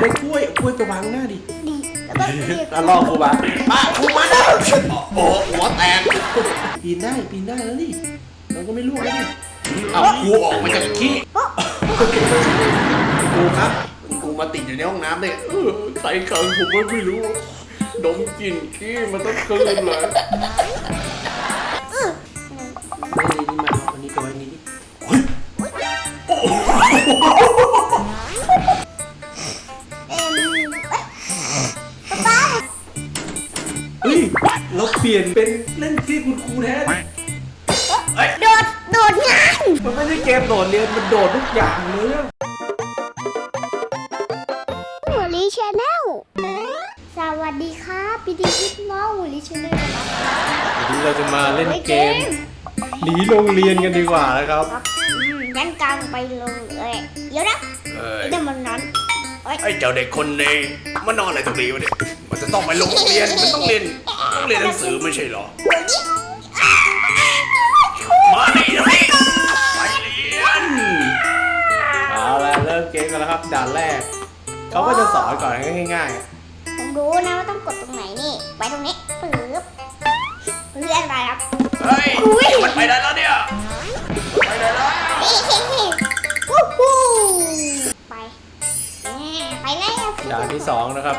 ได้กล้วยเอากล้วยไปวางหน้าดิ ดีแล้วก็เรียกแล้วลอกครูมาป้าครูมาแล้วโอ้โหหัวแตกปีนได้ปีนได้แล้วนี่เราก็ไม่รู้แล้วนี่เอาครูออกมาจากขี้โอ๊ะครูครับครูมาติดอยู่ในห้องน้ำเนี่ยเออใส่ขังผมก็ไม่รู้ดมกลิ่นขี้มาตั้งคืนเลยอื้อไม่ได้นี่มาเอาอันนี้ไปไว้ เราเปลี่ยนเป็นเล่นขี้คุณครูแทนเฮ้ยโดด โดดงาน มันไม่ใช่เกมโดดเรียนมันโดดทุกอย่างเลยอะหัวลีชาแนลสวัสดีครับพี่ดีพี่น้องหัวลีชาแนลนะครับวันนี้เราจะมาเล่นเกมเกมหนีโรงเรียนกันดีกว่านะครับครับอืมงั้นกลางไปลงเลยเดี๋ยวนะเอ้ยไอ้เด็กมันนั้นเอ้ยไอ้เจ้าเด็กคนนี้มันนอนอะไรตรงนี้วะเนี่ยมันจะต้องไปโรงเรียนมันต้องเรียน ต้องเรียนหนังสือไม่ใช่เหรอ มาดิเดี๋ยวนี้ไปเรียนเอาละเริ่มเกมกันแล้วครับด่านแรก เขาก็จะสอนก่อนง่ายผมรู้นะว่าต้องกดตรงไหนนี่ไปตรงนี้ปึ๊บเลื่อนไปครับ ๆ เฮ้ย อุ๊ย มันไปได้แล้วเนี่ย ไปได้แล้ว นี่เฮ้เฮ้วู้ฮู้ไปแหม่ไปแล้วด่านที่สองนะครับ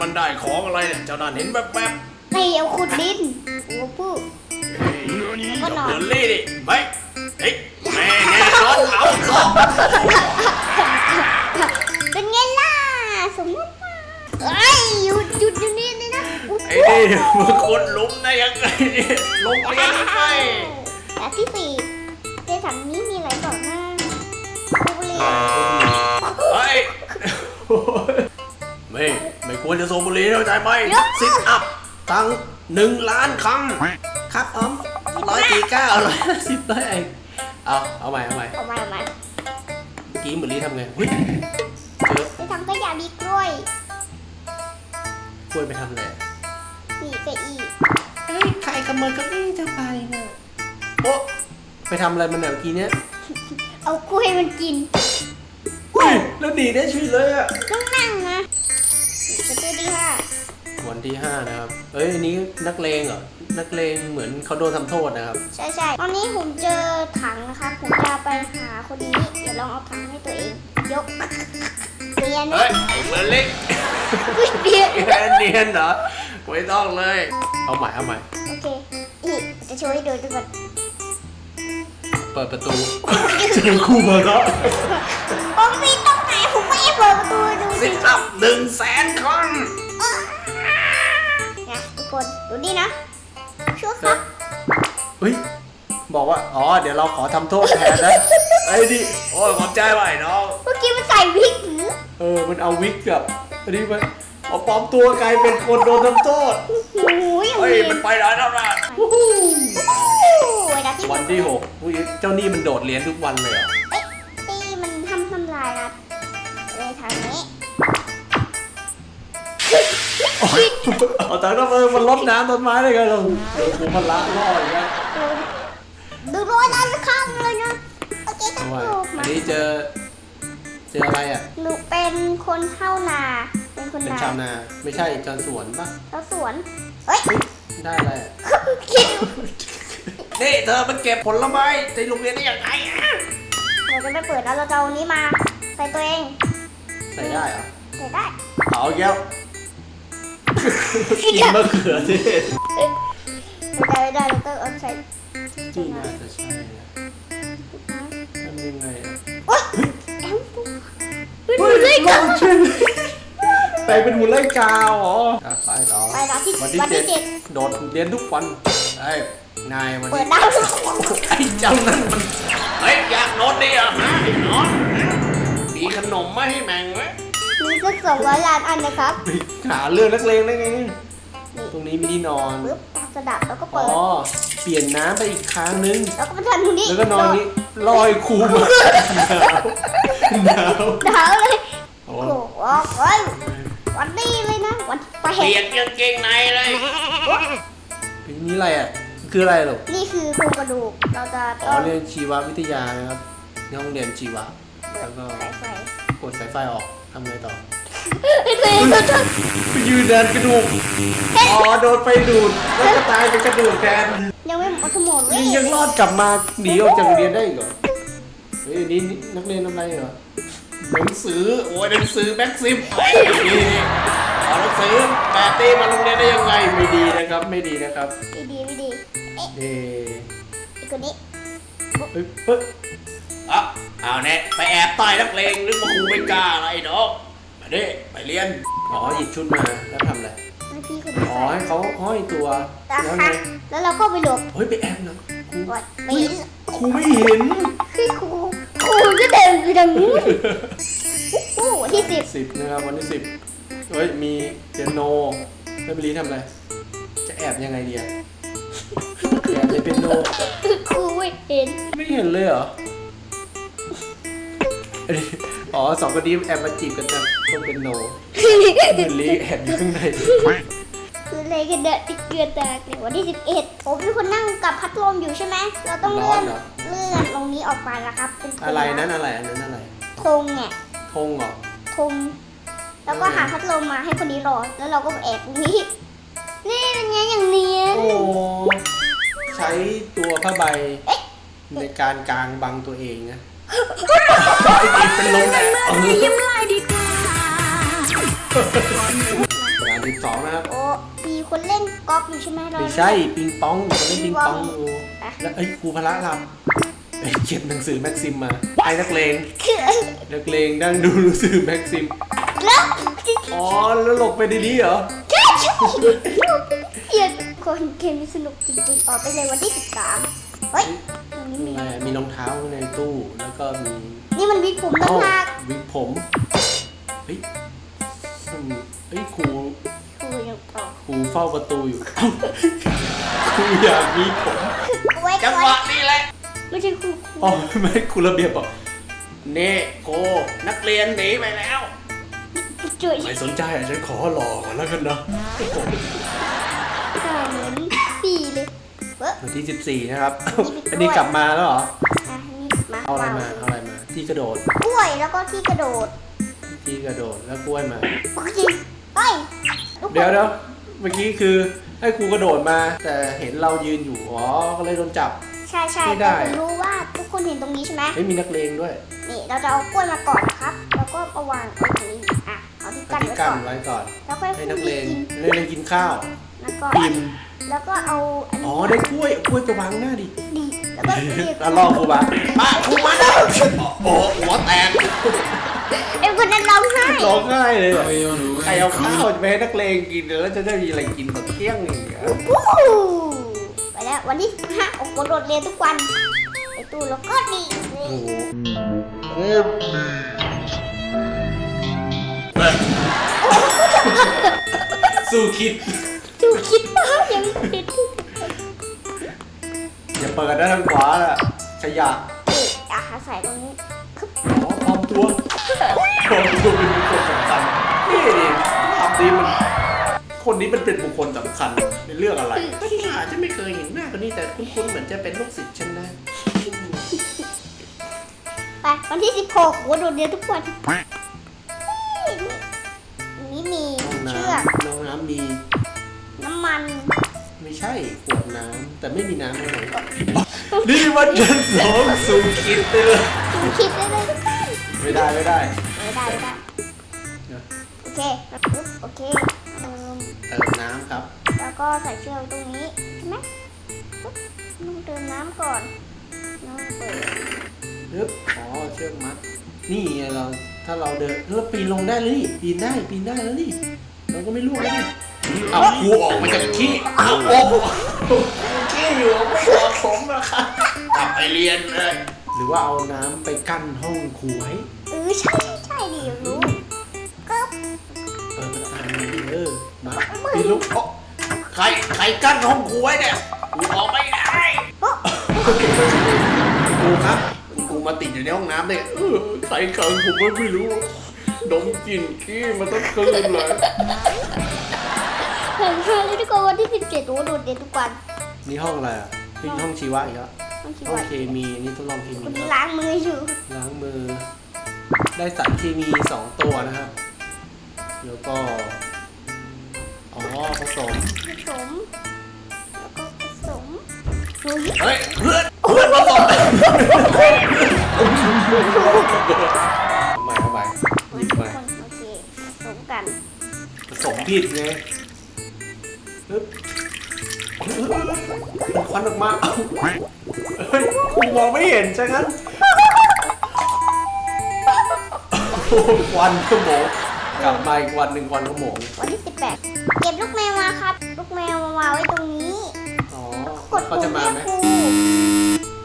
มันได้ของอะไรเนี่ยเจ้านั่นเห็นแวบไม่เอาขุดดินโอ้พูดๆเฮ้ยก็นอน เดินเล่ดิไปเฮ้ยแม่แน่นอนเอาเอาเป็นไงล่ะ สมมติว่าเอ้ยหยุดหยุดอยู่นี่เลยนะอุ๊ยไอ้นี่มันคนลุมได้ยังไงเนี่ยลงเรียนยังไงและที่สี่ในถังนี้มีอะไรก่อนหน้าบุหรี่เฮ้ยไม่ ไม่ควรจะสูบบุหรี่เข้าใจไหมซิทอัพตั้งหนึ่งล้านครั้งครับอ๋อร้อยสี่เก้าร้อยห้าสิบร้อยเองเอาเอาใหม่เอาใหม่ออกมาออกมาเมื่อกี้เหมือนลีทำไงเฮ้ยเจอในถังก็อยากมีกล้วย กล้วยไปทำอะไรมีเก้าอี้เฮ้ยใครขโมยเก้าอี้จะไปเนี่ยโอ้ไปทำอะไรมันเนี่ยเมื่อกี้เนี้ยเอากล้วยมันกินเฮ้ยแล้วดีได้ชีวิตเลยอะต้องนั่ง วันที่ห้านะครับ เอ้ยอันนี้นักเลงเหรอ นักเลงเหมือนเขาโดนทำโทษนะครับ ใช่ใช่ตอนนี้ผมเจอถังนะคะ ผมจะไปหาคนนี้ เดี๋ยวลองเอาถังให้ตัวเอง ยกเรียนเฮ้ยไอ้เบอร์เล็กเรียนเนียนเหรอไม่ต้องเลย เอาใหม่เอาใหม่ โอเค อีกจะโชว์ให้ดูทุกคนเปิดประตูเจอคู่มาแล้วผมมีตรงไหนผมไม่เปิดประตูดูสิสิบอัพหนึ่งแสนครั้งนะ ทุกคนดูนี่นะชัวร์ครับเฮ้ย บอกว่า อ๋อ เดี๋ยวเราขอทำโทษแทนนะ ไอ้ดิโอ้ยขอบใจไว้น้องเมื่อกี้มันใส่วิกหรือเออ มันเอาวิกกับอันนี้มันเอาปลอมตัวกลายเป็นคนโดนทำโทษโอ้ยอย่างเฮ้ยนี้มันไปได้แล้วนะเวลาที่วันที่หกอุ๊ยเจ้านี่มันโดดเรียนทุกวันเลยเหรอเอ้ยตีมันทำทำลายครับเลยทางนี้ เอาแต่ก็เออมันลดน้ำต้นไม้ได้ไงเราเดี๋ยวกูมันละล่ออย่างเงี้ยดูดูร้อยด้านข้างเลยนะโอเคครับทำไมลูกอัมานนี้เจอ เจออะไรอะ หนูเป็นคนเท่านา เป็นคนเป็นนาชาวนา ไม่ใช่จอนสวนปะแล้วสวนเอ้ยได้อะไรอะคิดนี่เธอมันเก็บผลไม้ในโรงเรียนได้ยังไงอะเราจะไม่เปิดแล้วเราจะเอาอันนี้มา ใส่ตัวเองใส่ได้เหรอใส่ได้ เอาแก้ว กินมะเขือเทศไม่ได้ไม่ได้เราต้องเอาใส่ที่น่าจะใช่นะทำยังไงอะโอ๊ยแอมปุ๊บเป็นหนูเลยกันแต่เป็นหุ่นไล่กาวเหรออะไปต่อไปร้านที่วันที่วันที่เจ็ดเจ็ดโดดเรียนทุกวันไอ้ยนายวันเปินี้ดได้ไอ้เจ้านั่นมันเฮ้ยอยากโดดดิอะฮะไอ้นอนมีขนมมาให้แม่งไหมมีมี สักสองร้อยล้านอันนะครับไปหาเรื่องนักเลงได้ไง ตรงนี้มีที่นอน ปึ๊บตาสะดับแล้วก็อ๋เปิอ ด เปลี่ยนน้ำไปอีกครั้งนึง แล้วก็มาทำตรงนี้แล้วก็นอนนี้ลอยคูมาหนาวหนาวหนาวเลยโอ้โอ้โหเฮ้ยวันนี้เลยนะ วันที่แปเปลี่ยดนกางเกงในเลย เป็นนี่อะไรอะ คืออะไรหรอนี่คือโครงกระดูก เราจะอ๋ต้อองเรียนชีววิทยานะครับในห้องเรียนชีวะ แล้วก็สายไฟกดสายไฟออก ทำไงต่อไม่เคยเห็นเขาทไปยืนแดนกระดูกอ๋อโดนไฟดูดแล้วก็ตายเป็นกระดูกแทนำยังไม่หมดทั้งหมดเลยัยงยังรอดกลับมาหนีออกจากโรงเรียนได้อีกเหรอเฮ้ยนี่นักเรียนทำไรเหรอหนังสือโอ้ยหนังสือแม็กซิมเฮ้ยนี่เอาหนังสือแปะตีมาโรงเรียนได้ยังไงไม่ดีนะครับไม่ดีนะครับไม่ดีไม่ดีเอ๊ะเอ๊ะอีกคนนี้เฮ้ยเฮ้ย อะเอาแน่ไปแอบใต้นักเลงนึกว่าครูไม่กล้าอะไรเนาะมาดิไปเรียน อ๋อหยิบชุดมาแล้วทำอะไร ให้พี่คนนี้อ๋อใส่ให้เขาห้อยตัวตาแล้วค่ะไงแล้วเราก็ไปหลบเฮ้ยไปแอบนะครูก่อนไม่เห็นครูไม่เห็นคือครูครูก็เดินไปทางนู้นโอ้โหวันที่สิบสิบนะครับวันที่สิบเฮ้ยมีเปียโนแล้วบิลลี่ทำอะไร จะแอบยังไงดีอะแอบในเปียโนครูไม่เห็นไม่เห็นเลยเหรอ อันนี้อ๋อสองคนนี้แอบมาจีบกันนะต้องเป็นโนบิลลี่แอบอยู่ข้างใน คือเลยกันเดินติดเกลือแตกในวันที่สิบเอ็ดผมเป็นคนนั่งกับพัดลมอยู่ใช่ไหม เราต้องร้เลื่ออนนเหรอ เลื่อนตรงนี้ออกไปนะครับเป็นธงอะไรนั้นอะไรอันนั้นอะไรธงเนี่ยธงเหรอ ธงแล้วก็หาพัดลมมาให้คนนี้รอ แล้วเราก็แอบตรงนี้ นี่เป็นไงอย่างเนียน โอ้ใช้ตัวผ้าใบในการกางบังตัวเองนะไอ้นี่ เป็นลมแน่เออยิ้มเลยดีกว่างานที่สองนะครับ โอ้มีคนเล่นกอล์ฟอยู่ใช่ไหมเรา ไม่ใช่ปิงปองเขาเล่นปิงปองอยู่อะ แล้วไอ้ยครูพละลำไอ้ยเก็บหนังสือแม็กซิมมาไอ้นักเลงคือนักเลงนั่งดูหนังสือแม็กซิมแล้วอ๋อแล้วหลบไปในนี้เหรอใช่ใช่เพียนคนเกมนี้สนุกจริงๆ ออกไปเลยวันที่สิบสาม เฮ้ยตรงนี้มี อะไรมีรองเท้าในตู้แล้วก็มีนี่มันวิกผมตั้งหากวิกผมเฮ้ยอืมเฮ้ยครูครูยังต่อครูเฝ้าประตูอยู่เอ้าครูอยากมีผมไว้จังหไว้วะนี้แหละไม่ใช่ครูครูอ๋อไม่ครูระเบียบบอกเน่โกนักเรียนหนีไปแล้ว จุ๋ยไม่สนใจอะฉันขอหลอกก่อนแล้วกันเนาะ ว้ยวันที่ 14 นะครับนี่เป็นกล้วยอันนี้กลับมาแล้วเหรอ อะนี่มาเอาอะไรมา เอาอะไรมา ที่กระโดด กล้วยแล้วก็ที่กระโดดที่กระโดด แล้วกล้วยมา ปกติเฮ้ยทุกคนเดี๋ยวเดี๋ยวเมื่อกี้คือให้ครูกระโดดมา แต่เห็นเรายืนอยู่ อ๋อ ก็เลยโดนจับ ใช่ใช่ไม่ได้ แต่ผมรู้ว่าทุกคนเห็นตรงนี้ใช่ไหมไม่มีนักเลงด้วยนี่เราจะเอากล้วยมาก่อนนะครับ แล้วก็เอาวางไว้ตรงนี้อะเอาที่เอากั้นที่ไว้กั้ก่อนนไว้ก่อน แล้วก็ให้ให้ผู้นักเลที่งกินนักเลงกินข้าวแล้วก็ อิ่ม แล้วก็เอาอันอ๋อนี้ได้กล้วยเอากล้วยไปวางหน้าดิดีแล้วก็เรียกแล้วลอกครูมาป้าครูมาแล้วโอ้โหหัวแตกเอ็มคนนั้นร้องไห้ร้องไห้เลยเหรอใครเอาข้าวไปให้นักเลงกินแล้วจะได้มีอะไรกินตอนเที่ยงอย่างเงี้ยวู้ไปแล้ววันที่ห้าโอ้โหโดดเรียนทุกวันไอตู้แล้วก็ดีนี่โอ้โหสู้คิด ดูคิดว่า ยังติดอย่าเปิดนะทางขวาน่ะขยะนี่อะใส่ตรงนี้คึบอ๋อปลอมตัวปลอมตัวเป็นบุคคลสำคัญนี่ดิภาพนี้มัน คนนี้มันเป็นบุคคลสำคัญในเรื่องอะไรอาจจะไม่เคยเห็นหน้าคนนี้แต่คุ้นๆเหมือนจะเป็นลูกศิษย์ฉันนะไปวันที่สิบหกโอ้โหโดดเรียนทุกวันนี่มีน้องน้เชือกำน้องน้ำมีน้ำมันไม่ ใช่ขวดน้ำแต่ไม่มีน้ำให้ไหนนี่มันจะสองสู่คิดเลยดูคิดได้เลยไม่ได้ไม่ได้ไม่ได้ไม่ได้เดี๋ยวโอเคปึ๊บโอเคเติมเติมน้ำครับ แล้วก็ใส่เชือกตรงนี้ใช่ไหมปึ๊บต้องเติมน้ำก่อนน้ำเปิดปึ๊บอ๋อเชือกมัด นี่ไงเราถ้าเราเดินเราปีนลงได้เลยนี่ปีนได้ปีนได้แล้วนี่เราก็ไม่ล่วงแล้วนี่ เอาหัวออกมาจากที่เอาหัวที่อยู่ไม่เหมาสมนะครับกลับไปเรียนเลย หรือว่าเอาน้ำไปกั้นห้องครูไว้เออใช่ใช่ใช่ดิรู้ก็เออมันอ่านดีเอมีลูกเอ้าใครใครกั้นห้องครูไว้เนี่ยครูออกไม่ได้ครูครับกูมาติดอยู่ในห้องน้ำเนี่ยใส่เกินผมก็ไม่รู้ดมกลิ่นขี้มาตั้งคืนเลย เห็นเลยทุกคนวันที่สิบเจ็ดโอ้โดดเด่นทุกวันนี่ห้องอะไรอะนี่ห้องชีวะอีกแล้วต้องคิดห้องว่าเคมีนี่ทดลองเคคมีนนี้ล้างมืออยู่ล้างมือ ได้สารเคมีสองตัวนะครับ แล้วก็ อ๋อผสม ผสม แล้วก็ผสมเฮ้ยเฮ้ยเพื่อนเพื่อนผสมทำไมทำไมมาหยิบทุกมาโอเคผสมกันผสมผิดไง ฮึบควันออกมาเอ้าเฮ้ยคุณมองไม่เห็นใช่งั้นโอ้โหควันขโมงกลับมาอีกวันหนึ่งควันขโมงวันที่สิบแปดเก็บลูกแมวมาครับ ลูกแมวมาวางไว้ตรงนี้อ๋อกดเขาปุ่จะมมาเรียไหมกครู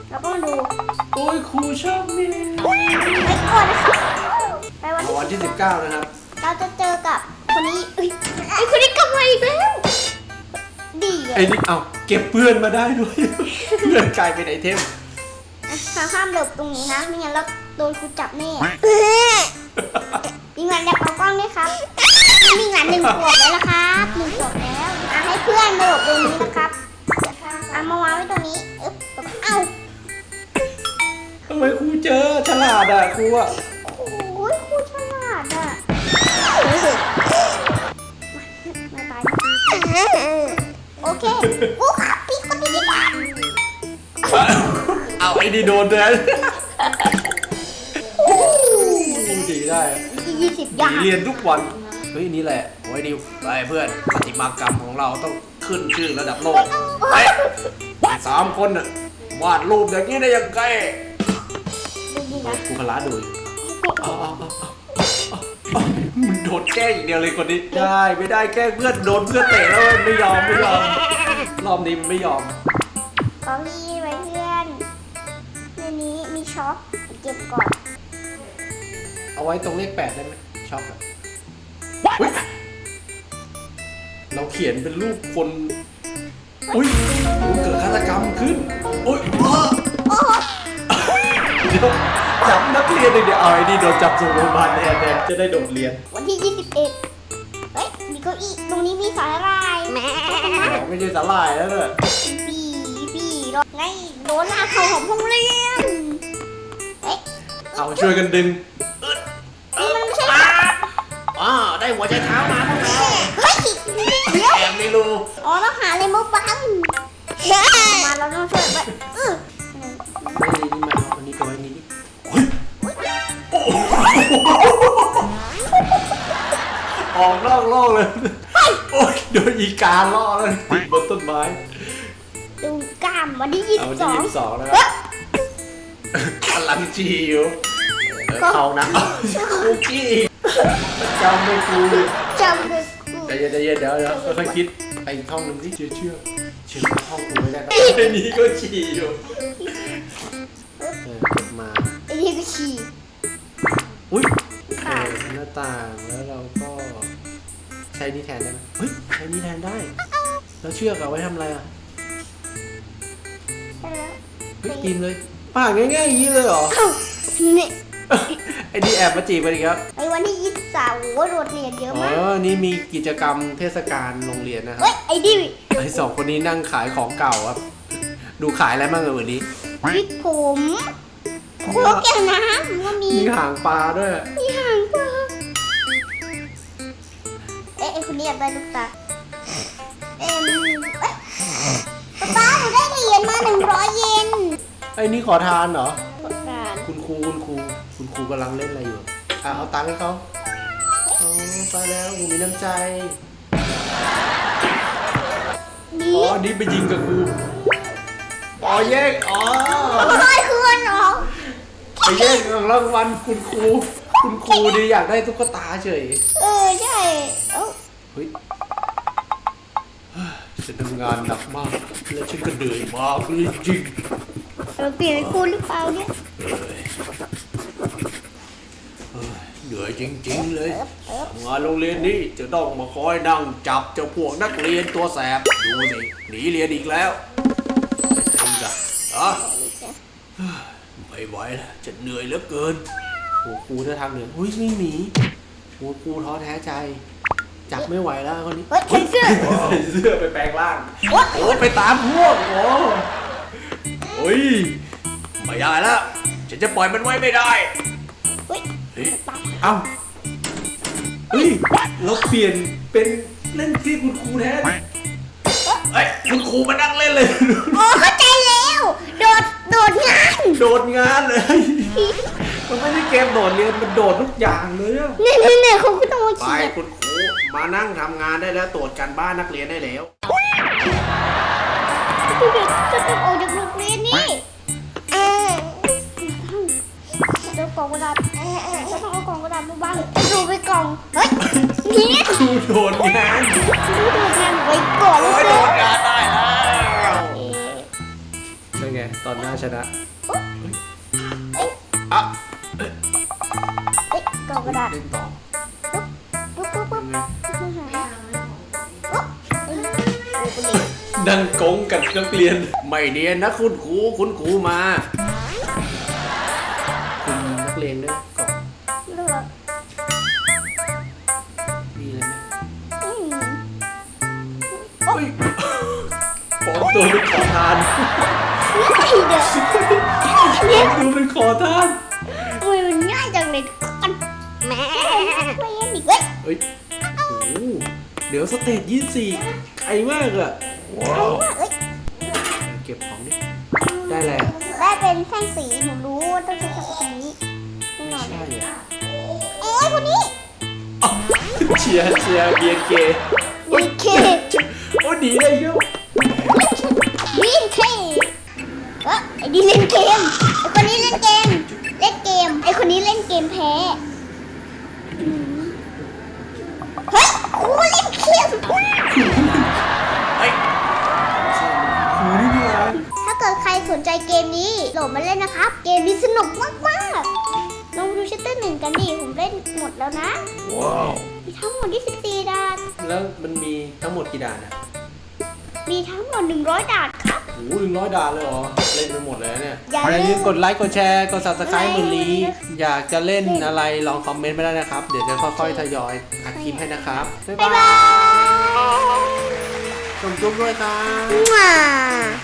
แล้วก็มาดูโอ้ยครูชอบมีไปก่อนนะครับไปวันที่วันที่19นะครับ เราจะเจอกับคนนี้เอ้ยไอ้คนนี้กลับมาอีกแล้ว ดีอะไอ้นี่เอาเก็บเพื่อนมาได้ด้วย เพื่อนกลายเป็นไอเทมห้ามห้ามหลบตรงนี้นะไม่งั้นเราโดนครูจับแน่มีงานอยากเอากล้องด้วยครับมีงานหนึ่งขวบแล้วละครับหนึ่งขวบแล้วอะให้เพื่อนมาหลบตรงนี้นะครับเอามาวางไว้ตรงนี้อึ๊บเอ้าทำไมครูเจอฉลาดอะครูอะโอ้ยครูฉ เคครูครับพี่คนนี้ดีกว่าเอาไอ้นี่โดนเลยครูดีได้อะยี่สิบหอย่างนีเรียนทุกวัน เฮ้ยนี่แหละโอ้ยดิวไปเพื่อนปฏิมากรรมของเราต้องขึ้นชื่อระดับโลกเฮ้ยสามคนน่ะวาดรูปอย่างนี้ได้ยังไงดูดีนะครูพละดู มันโดนแกล้งอย่างเดียวเลยคนนี้ ได้ไม่ได้แกล้งเพื่อนโดนเพื่อนเตะแล้วไม่ยอมไม่ยอม รอบนี้มันไม่ยอม ขอรีไว้เพื่อนในนี้มีช็อปเก็บก่อนเอาไว้ตรงเลขแปดได้ไหมชอบอะอุ๊ยเราเขียนเป็นรูปคน อุ้ยอุ๊ยเกิดฆาตกรรมขึ้น อุ้ยอ้อโอ้โหเดี๋ ยวจับนักเรียนเลยเดี๋ยวเอาไอ้นี่โดนจับส่งโรงพยาบาลแทนแทนจะได้โดดเรียนวันที่ 21 เฮ้ย มีเก้าอี้ ตรงนี้มีสาหร่ายแม่เราไม่ใช่สาลายแล้วเนี่ยบีบีรถไงโดนหน้าเขาของโรงเรียน เฮ้ยเอาช่วยกันดึงนี่มันไม่ใช่อ๋อได้หัวใจเท้ามาพวกเราเฮ้ยเดี๋ยวแอบไม่รู้อ๋อต้องหาอะไรมาบังมาเราต้องช่วยไปเออ ออกนอกโลกเลย โอ้ยโดนอีกาล่อแล้วติดบนต้นไม้ดูกล้ามวันที่เอาวันที่ยี่สิบ22สองนะครับกำลังจีอยู่เออเขานะเอาคุกกี้จำไม่ครูจำเลยครูใจเย็นใจเย็นเดี๋ยวเดี๋ยวค่อยๆคิดไปอีกห้องหนึ่งที่เชื่อเชื่อเชื่อว่าห้องครูไม่ได้ครับไอ้นี่ก็ฉี่อยู่เออเก็บมา ไอ้นี่ก็ฉี่อุ้ยเอค่ะอหน้าต่างแล้วเราก็ ใช้นี่แทนได้ไหมเฮ้ยใช้นี่แทนได้ แล้วเชือกเอาไว้ทำอะไรอะใช่แล้วเฮ้ยปีนเลยป่าง่ายๆอย่างนี้เลยเหรอเอ้านี่ไอ้นี่แอบมาจีบกันอีกครับไอ้วันที่23โอ้โหโดดเรียนเยอะอ๋มากอนี่มีกิจกรรมเทศกาลโรงเรียนนะครัเฮ้บยไอ้ดิวไอ้สองคนนี้นั่งขายของเก่าครับ ดูขายอะไรบ้างเออวันนี้วิกผมโคกแก้วน้ำก็มีมีหางปลาด้วย มี อ๊ะไอ้คนนี้อยากได้ลูกตาเอ๊ะมันมีเอ๊ะป้าหนูได้เหรียญมาหนึ่งร้อยเยนไอ้นี่ขอทานเหรอกดการคุณครูคุณครูคุณครูกำลังเล่นอะไรอยู่ อะเอาตังค์ให้เขาอ๋อไปแล้วครูมีน้ำใจดีอ๋อนี่ไปยิงกับครูอ๋อแย่งอ๋อร้อยคืนเหรอไปแย่งของรางวัลคุณครู คุณครูดีอยากได้ตุ๊กตาเฉย เออใช่ เอ้า เฮ้ยฉันทำงานหนักมาก และฉันก็เหนื่อยมากเลยจริงเราเปลี่ยนเป็นคุณหรือเปล่าเนี่ยเอ้ยดูนื่อยจริง ๆ เลยเอิบเอิบทำงานโรงเรียนนี้จะต้องมาคอยนั่งจับเจ้าพวกนักเรียนตัวแสบดูสิหนีเรียนอีกแล้วไอ้จ้ะอะไม่ไหวแล้วจะเหนื่อยเหลือเกินโอ้ครูถ้าทางเหนื่อยอุ้ยไม่หนีโอ้ครูท้อแท้ใจ จับไม่ไหวแล้วคนนี้เฮ้ยใส่เสื้อใส่เสื้อไปแปลงร่าง โอ๊ยโอ้ไปตามพวกโอ้โอ้ยไม่ได้แล้วฉันจะปล่อยมันไว้ไม่ได้เฮ้ยเฮ้ยเอ้าเฮ้ยเราเปลี่ยนเป็นเล่นที่คุณครูแทนเฮ้ยคุณครูมานั่งเล่นเลยโอ้เข้าใจแล้ว โดด โดดงาน โดดงานเลย มันไม่ใช่เกมโดดเรียนมันโดดทุกอย่างเลยอะเนี่ยเนี่ยเนี่ยเขาก็ต้องมาไปเขียนคุณครูมานั่งทำงานได้แล้วตรวจการบ้านนักเรียนได้แล้วเด็กจะต้องออกจากโรงเรียนนี่เออเดี๋ยวกล่องกระดาษเออเออจะต้องเอากล่องกระดาษมาบ้างดูไปกล่องเฮ้ยเนี่ยครูโดดงานดูดูงานไว้ก่อนโอ้ยเลโดย ดงานได้แล้วเอ๊ะเป็นไงตอนหน้าชนะเอ๊ะอะ เอ๊ะกล่องกระดาษเล่นต่อปุ๊บปุ๊บปุ๊บเป็นไงปุ๊บเอ้ยดูไปดินั่งกงกับนักเรียน ไม่เนียนนะคุณครูคุณครูมา เล่นอีกเว้ยเฮ้ยโอ้โหเดี๋ยวสเตจยี่สี่ไกลมากอะว้าวเอ้ยเก็บของนี่ได้แล้ว ได้เป็นแท่งสีหนูรู้ว่าต้องใช้กับสีนี้แน่นอนใช่อะเอ้ยคนนี้อ้าวเชียร์เชียร์เบียร์เควีเคโอ้ดีเลยเยอะวีเคเออไอ้นี่เล่นเกมไอ้คนนี้เล่นเกม เล่นเกมไอ้คนนี้เล่นเกมแพ้อืม เฮ้ยครูเล่นเกมเฮ้ยครูนี่นี่ไงถ้าเกิดใครสนใจเกมนี้โหลดมาเล่นนะครับ เกมนี้สนุกมากๆลองดูชัตเตอร์หนึ่งกันดิผมเล่นหมดแล้วนะว้าวมีทั้งหมด 24ด่าน แล้วมันมีทั้งหมดกี่ด่านอะมีทั้งหมด 100ด่านครับ โอ้ยร้อยด่านเลยเหรอ เล่นไปหมดเลยนะเนี่ยอย่าอย่าลืมลืมกดไลค์ กดแชร์ กด subscribe ไลค์มือนี้เลยนะอยากจะเล่นอะไรลองคอมเมนต์มาได้นะครับ เดี๋ยวจะค่อยๆทยอยอัดคลิปให้นะครับ บ๊ายบ๊ายบาบายยชมจุ๊บด้วยครับย